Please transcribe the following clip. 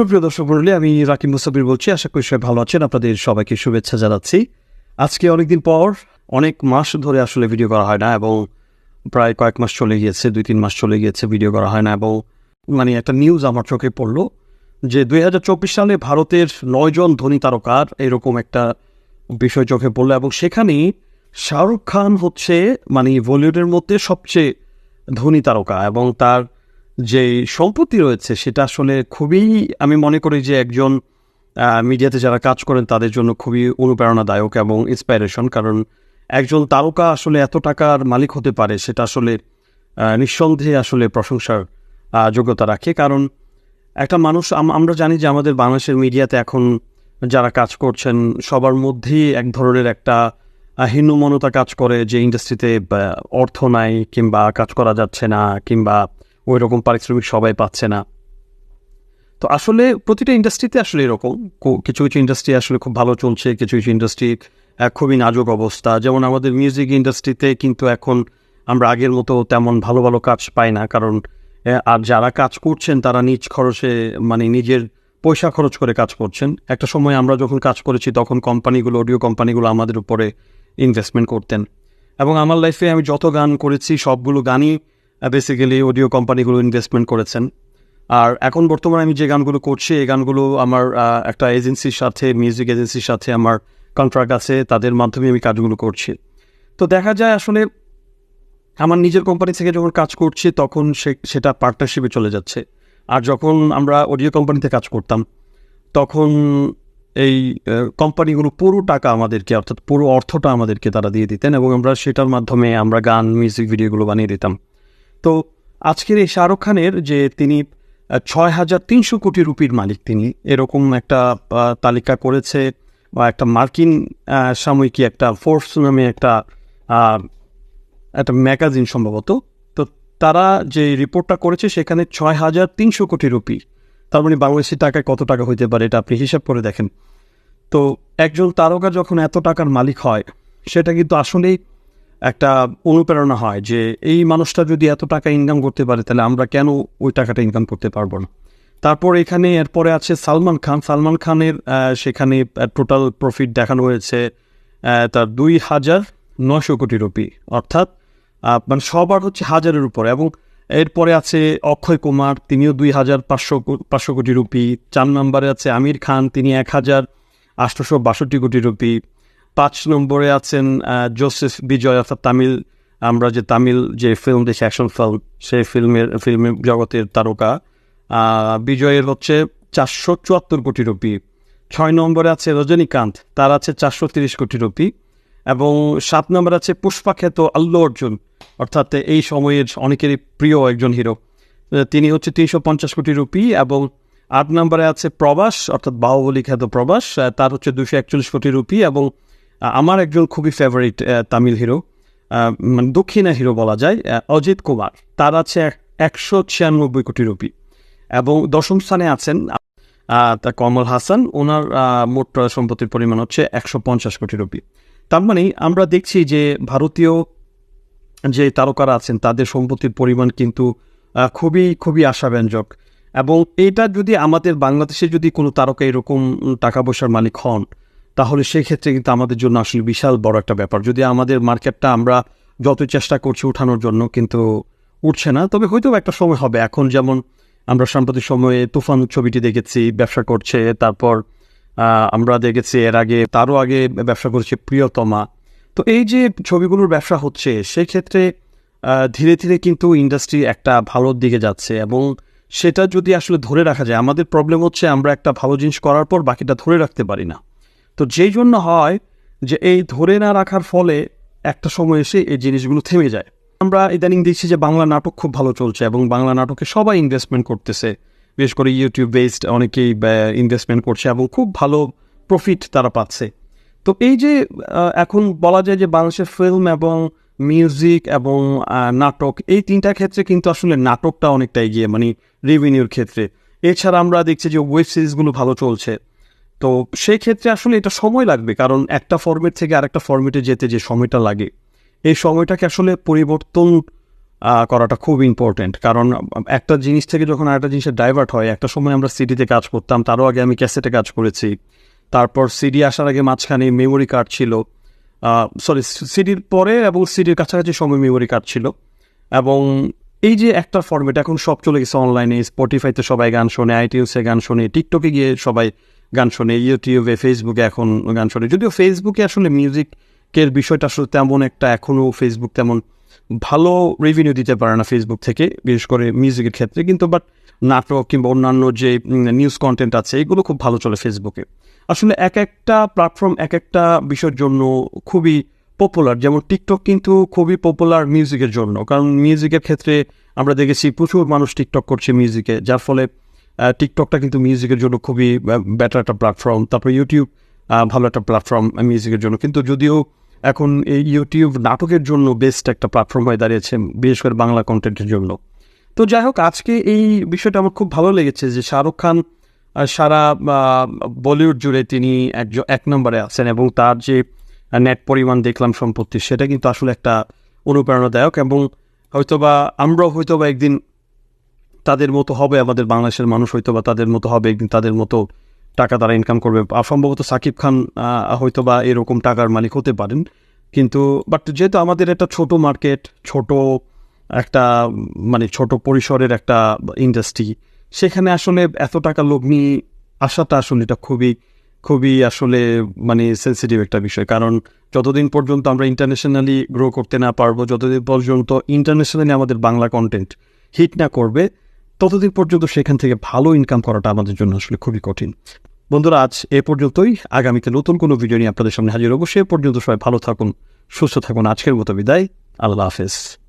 সুপ্রিয় দর্শক মন্ডলী আমি রাকিব মুসাফির বলছি। আশা করি সবাই ভালো আছেন। আপনাদের সবাইকে শুভেচ্ছা জানাচ্ছি। আজকে অনেকদিন পর, অনেক মাস ধরে আসলে ভিডিও করা হয় না এবং প্রায় কয়েক মাস চলে গিয়েছে, দুই তিন মাস চলে গিয়েছে ভিডিও করা হয় না এবং মানে একটা নিউজ আমার চোখে পড়ল যে দুই হাজার চব্বিশ সালে ভারতের নয়জন ধনী তারকার এরকম একটা বিষয় চোখে পড়ল এবং সেখানে শাহরুখ খান হচ্ছে মানে বলিউডের মধ্যে সবচেয়ে ধনী তারকা এবং তার যে সম্পত্তি রয়েছে, সেটা আসলে খুবই আমি মনে করি যে একজন মিডিয়াতে যারা কাজ করেন, তাদের জন্য খুবই অনুপ্রেরণাদায়ক এবং ইন্সপাইরেশন কারণ একজন তারকা আসলে এত টাকার মালিক হতে পারে, সেটা আসলে নিঃসন্দেহে আসলে প্রশংসার যোগ্যতা রাখে। কারণ একটা মানুষ আমরা জানি যে আমাদের বাংলাদেশের মিডিয়াতে এখন যারা কাজ করছেন, সবার মধ্যেই এক ধরনের একটা হীনমনতা কাজ করে যে ইন্ডাস্ট্রিতে অর্থ নাই, কিংবা কাজ করা যাচ্ছে না, কিংবা ওই রকম পারিশ্রমিক সবাই পাচ্ছে না। তো আসলে প্রতিটা ইন্ডাস্ট্রিতে আসলে এরকম। কিছু কিছু ইন্ডাস্ট্রি আসলে খুব ভালো চলছে, কিছু কিছু ইন্ডাস্ট্রি খুবই নাজুক অবস্থা। যেমন আমাদের মিউজিক ইন্ডাস্ট্রিতে কিন্তু এখন আমরা আগের মতো তেমন ভালো ভালো কাজ পাই না। কারণ আর যারা কাজ করছেন, তারা নিজ খরচে মানে নিজের পয়সা খরচ করে কাজ করছেন। একটা সময় আমরা যখন কাজ করেছি, তখন কোম্পানিগুলো অডিও কোম্পানিগুলো আমাদের উপরে ইনভেস্টমেন্ট করতেন। এবং আমার লাইফে আমি যত গান করেছি, সবগুলো গানই বেসিক্যালি অডিও কোম্পানিগুলো ইনভেস্টমেন্ট করেছেন। আর এখন বর্তমানে আমি যে গানগুলো করছি, এই গানগুলো আমার একটা এজেন্সির সাথে মিউজিক এজেন্সির সাথে আমার কন্ট্রাক্ট আছে, তাদের মাধ্যমে আমি কাজগুলো করছি। তো দেখা যায় আসলে আমার নিজের কোম্পানি থেকে যখন কাজ করছি, তখন সে- সেটা পার্টনারশিপে চলে যাচ্ছে। আর যখন আমরা অডিও কোম্পানিতে কাজ করতাম, তখন এই কোম্পানিগুলো পুরো টাকা আমাদেরকে, অর্থাৎ পুরো অর্থটা আমাদেরকে তারা দিয়ে দিতেন এবং আমরা সেটার মাধ্যমে আমরা গান মিউজিক ভিডিওগুলো বানিয়ে দিতাম। তো আজকের এই শাহরুখ খানের যে তিনি ছয় হাজার তিনশো কোটি রুপির মালিক তিনি, এরকম একটা তালিকা করেছে বা একটা মার্কিন সাময়িকী একটা ফোর্স নামে একটা একটা ম্যাগাজিন সম্ভবত। তো তারা যে রিপোর্টটা করেছে সেখানে ছয় হাজার তিনশো কোটি রুপি। তার মানে বাংলাদেশি টাকায় কত টাকা হইতে পারে এটা আপনি হিসাব করে দেখেন। তো একজন তারকা যখন এত টাকার মালিক হয়, সেটা কিন্তু আসলেই একটা অনুপ্রেরণা হয় যে এই মানুষটা যদি এত টাকা ইনকাম করতে পারে, তাহলে আমরা কেন ওই টাকাটা ইনকাম করতে পারব না? তারপর এখানে, এরপরে আছে সালমান খান। সালমান খানের সেখানে টোটাল প্রফিট দেখানো হয়েছে তার দুই হাজার নশো কোটি রুপি। অর্থাৎ মানে সবার হচ্ছে হাজারের উপরে এবং এরপরে আছে অক্ষয় কুমার, তিনিও দুই হাজার পাঁচশো পাঁচশো কোটি রুপি। চার নম্বরে আছে আমির খান, তিনি এক হাজার আটশোশো বাষট্টি কোটি রুপি। পাঁচ নম্বরে আছেন জোসেফ বিজয় অর্থাৎ তামিল, আমরা যে তামিল যে ফিল্ম দেখি অ্যাকশন ফিল্ম সেই ফিল্মের ফিল্মের জগতের তারকা। বিজয়ের হচ্ছে চারশো চুয়াত্তর কোটি রুপি। ছয় নম্বরে আছে রজনীকান্ত, তার আছে চারশো তিরিশ কোটি রুপি। এবং সাত নম্বরে আছে পুষ্পাখ্যাত আল্লু অর্জুন, অর্থাৎ এই সময়ের অনেকেরই প্রিয় একজন হিরো। তিনি হচ্ছে তিনশো পঞ্চাশ কোটি রুপি এবং আট নম্বরে আছে প্রবাস অর্থাৎ বাহুবলী খ্যাত প্রবাস তার হচ্ছে দুশো একচল্লিশ কোটি রুপি এবং আমার একজন খুবই ফেভারিট তামিল হিরো মানে দক্ষিণা হিরো বলা যায় অজিত কুমার। তার আছে এক- একশো ছিয়ানব্বই কোটি রুপি। এবং দশম স্থানে আছেন তা কমল হাসান। ওনার মোট সম্পত্তির পরিমাণ হচ্ছে একশো পঞ্চাশ কোটি রুপি। তার মানে আমরা দেখছি যে ভারতীয় যে তারকারা আছেন, তাদের সম্পত্তির পরিমাণ কিন্তু খুবই খুবই আশাব্যঞ্জক। এবং এটা যদি আমাদের বাংলাদেশে যদি কোনো তারকা এরকম টাকা পয়সার মালিক হন তাহলে সেই ক্ষেত্রে কিন্তু আমাদের জন্য আসলে বিশাল বড় একটা ব্যাপার। যদি আমাদের মার্কেটটা আমরা যত চেষ্টা করছি উঠানোর জন্য কিন্তু উঠছে না, তবে হয়তো একটা সময় হবে। এখন যেমন আমরা সাম্প্রতিক সময়ে তুফান ছবিটি দেখেছি, ব্যবসা করছে, তারপর আমরা দেখেছি এর আগে, তারও আগে ব্যবসা করেছে প্রিয়তমা। তো এই যে ছবিগুলোর ব্যবসা হচ্ছে সেক্ষেত্রে ধীরে ধীরে কিন্তু ইন্ডাস্ট্রি একটা ভালোর দিকে যাচ্ছে এবং সেটা যদি আসলে ধরে রাখা যায়, আমাদের প্রবলেম হচ্ছে আমরা একটা ভালো জিনিস করার পর বাকিটা ধরে রাখতে পারি না। তো যেই জন্য হয় যে এই ধরে না রাখার ফলে একটা সময় এসে এই জিনিসগুলো থেমে যায়। আমরা ইদানিং দেখছি যে বাংলা নাটক খুব ভালো চলছে এবং বাংলা নাটকে সবাই ইনভেস্টমেন্ট করতেছে। বিশেষ করে ইউটিউব বেসড অনেকেই ইনভেস্টমেন্ট করছে এবং খুব ভালো প্রফিট তারা পাচ্ছে। তো এই যে এখন বলা যায় যে বাংলাদেশের ফিল্ম এবং মিউজিক এবং নাটক এই তিনটা ক্ষেত্রে কিন্তু আসলে নাটকটা অনেকটা এগিয়ে মানে রেভিনিউর ক্ষেত্রে। এছাড়া আমরা দেখছি যে ওয়েব সিরিজগুলো ভালো চলছে। তো সেই ক্ষেত্রে আসলে এটা সময় লাগবে, কারণ একটা ফর্মেট থেকে আরেকটা ফর্মেটে যেতে যে সময়টা লাগে, এই সময়টাকে আসলে পরিবর্তন করাটা খুব ইম্পর্টেন্ট কারণ একটা জিনিস থেকে যখন আরেকটা জিনিসে ডাইভার্ট হয়, একটা সময় আমরা সিডিতে কাজ করতাম, তারও আগে আমি ক্যাসেটে কাজ করেছি, তারপর সিডি আসার আগে মাঝখানে মেমোরি কার্ড ছিল সরি সিডির পরে এবং সিডির কাছাকাছি সময় মেমোরি কার্ড ছিল, এবং এই যে একটা ফর্মেট এখন সব চলে গেছে অনলাইনে স্পটিফাইতে সবাই গান শোনে আইটিউসে গান শোনে টিকটকে গিয়ে সবাই গান শোনে, ইউটিউবে ফেসবুকে এখন গান শোনে। যদিও ফেসবুকে আসলে মিউজিকের বিষয়টা আসলে তেমন একটা এখনও ফেসবুক তেমন ভালো রেভিনিউ দিতে পারে না ফেসবুক থেকে, বিশেষ করে মিউজিকের ক্ষেত্রে। কিন্তু বাট নাটক কিংবা অন্যান্য যে নিউজ কন্টেন্ট আছে, এগুলো খুব ভালো চলে ফেসবুকে আসলে এক একটা প্ল্যাটফর্ম এক একটা বিষয়ের জন্য খুবই পপুলার যেমন টিকটক কিন্তু খুবই পপুলার মিউজিকের জন্য। কারণ মিউজিকের ক্ষেত্রে আমরা দেখেছি প্রচুর মানুষ টিকটক করছে মিউজিকে যার ফলে টিকটকটা কিন্তু মিউজিকের জন্য খুবই বেটার একটা প্ল্যাটফর্ম তারপর ইউটিউব ভালো একটা প্ল্যাটফর্ম মিউজিকের জন্য। কিন্তু যদিও এখন এই ইউটিউব নাটকের জন্য বেস্ট একটা প্ল্যাটফর্ম হয়ে দাঁড়িয়েছে, বিশেষ করে বাংলা কন্টেন্টের জন্য। তো যাই হোক, আজকে এই বিষয়টা আমার খুব ভালো লেগেছে যে শাহরুখ খান সারা বলিউড জুড়ে তিনি একজন, এক নম্বরে আছেন এবং তার যে নেট পরিমাণ দেখলাম সম্পত্তি, সেটা কিন্তু আসলে একটা অনুপ্রেরণাদায়ক এবং হয়তোবা আমরাও হয়তোবা একদিন তাদের মতো হবে, আমাদের বাংলাদেশের মানুষ হয়তো বা তাদের মতো হবে, একদিন তাদের মতো টাকা তারা ইনকাম করবে। সম্ভবত সাকিব খান হয়তো বা এরকম টাকার মালিক হতে পারেন। কিন্তু বাট যেহেতু আমাদের একটা ছোট মার্কেট ছোট একটা মানে ছোট পরিসরের একটা ইন্ডাস্ট্রি সেখানে আসলে এত টাকা লোক নিয়ে আসাটা আসলে এটা খুবই খুবই আসলে মানে সেন্সিটিভ একটা বিষয়। কারণ যতদিন পর্যন্ত আমরা ইন্টারন্যাশনালি গ্রো করতে না পারব, যতদিন পর্যন্ত ইন্টারন্যাশনালি আমাদের বাংলা কন্টেন্ট হিট না করবে ততদিন পর্যন্ত সেখান থেকে ভালো ইনকাম করাটা আমাদের জন্য আসলে খুবই কঠিন। বন্ধুরা, আজ এ পর্যন্তই। আগামীতে নতুন কোনো ভিডিও নিয়ে আপনাদের সামনে হাজির হব। সে পর্যন্ত সবাই ভালো থাকুন, সুস্থ থাকুন। আজকের মতো বিদায়। আল্লাহ হাফেজ।